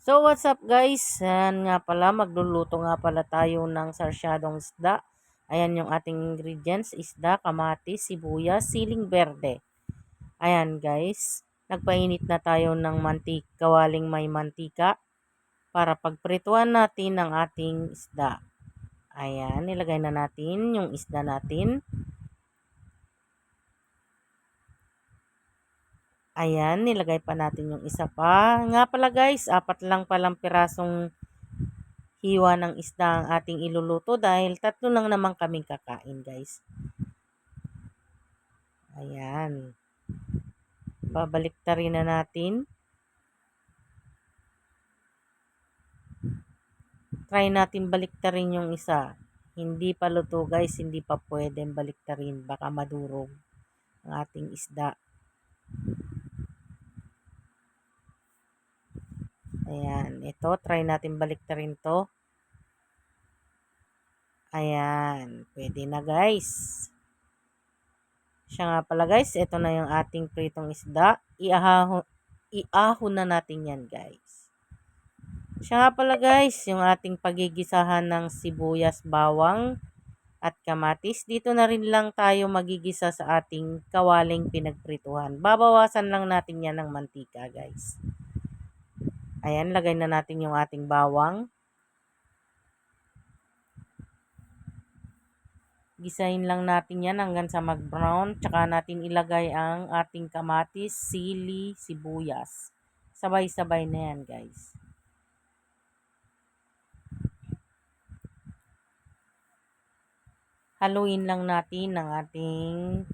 So what's up guys? Yan nga pala, magluluto nga pala tayo ng sarsyadong isda. Ayan yung ating ingredients, isda, kamatis, sibuyas, siling berde. Ayan guys, nagpainit na tayo ng mantika, kawaling may mantika para pagprituan natin ang ating isda. Ayan, nilagay na natin yung isda natin. Ayan, nilagay pa natin yung isa pa. Nga pala guys, apat lang palang pirasong hiwa ng isda ang ating iluluto dahil tatlo lang naman kaming kakain guys. Ayan. Babalik rin na natin. Try natin baliktarin yung isa. Hindi pa luto guys, hindi pa pwedeng baliktarin. Baka madurog ang ating isda. Ayan. Ito, try natin baliktarin to. Ayan. Pwede na guys. Siya nga pala guys, ito na yung ating pritong isda. Iaho, iaho na natin yan guys. Siya nga pala guys, yung ating pagigisahan ng sibuyas, bawang, at kamatis. Dito na rin lang tayo magigisa sa ating kawaling pinagprituhan. Babawasan lang natin yan ng mantika guys. Ayan, lagay na natin yung ating bawang. Gisahin lang natin yan hanggang sa mag-brown. Tsaka natin ilagay ang ating kamatis, sili, sibuyas. Sabay-sabay na yan guys. Haluin lang natin ang ating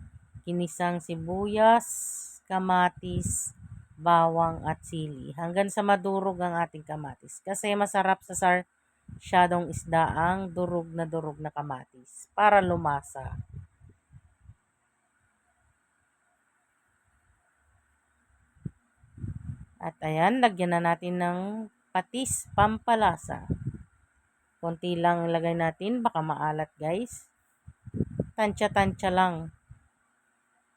kinisang sibuyas, kamatis, bawang at sili hanggang sa madurog ang ating kamatis. Kasi masarap sa sarsyadong isda ang durog na durog na kamatis para lumasa. At ayan, lagyan na natin ng patis, pampalasa. Konti lang ilagay natin, baka maalat guys. Tansya-tansya lang.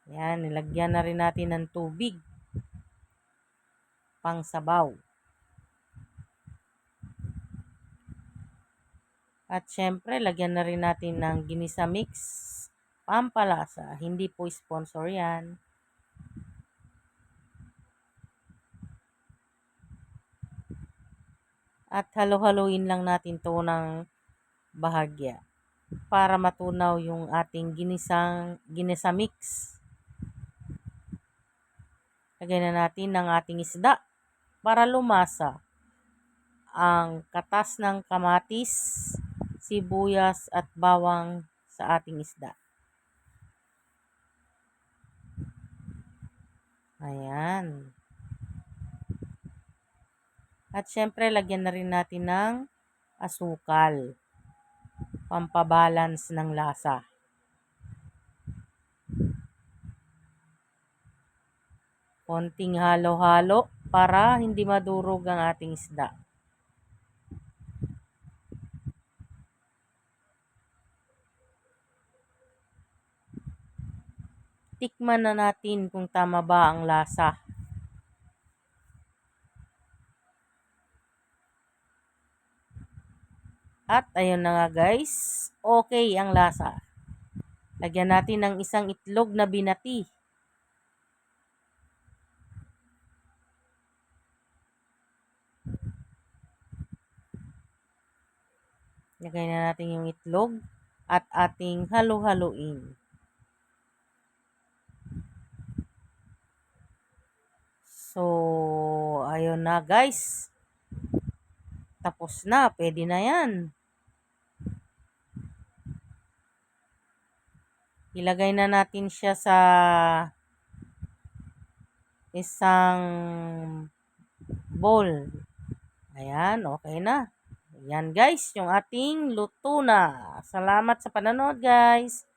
Ayan, nilagyan na rin natin ng tubig pangsabaw. At syempre, lagyan na rin natin ng ginisa mix, pampalasa. Hindi po sponsor yan. At halo-haloin lang natin to ng bahagya para matunaw yung ating ginisang ginisa mix. Lagyan na natin ng ating isda para lumasa ang katas ng kamatis, sibuyas at bawang sa ating isda. Ayan. At syempre, lagyan na rin natin ng asukal. Pampabalance ng lasa. konting halo-halo para hindi madurog ang ating isda. Tikman na natin kung tama ba ang lasa. At ayun na nga guys, okay ang lasa. Lagyan natin ng isang itlog na binati. Lagay na natin yung itlog at ating halu-haluin. So, ayun na guys. Tapos na, pwede na yan. Ilagay na natin siya sa isang bowl. Ayan, okay na. Yan guys, yung ating luto na. Salamat sa panonood guys.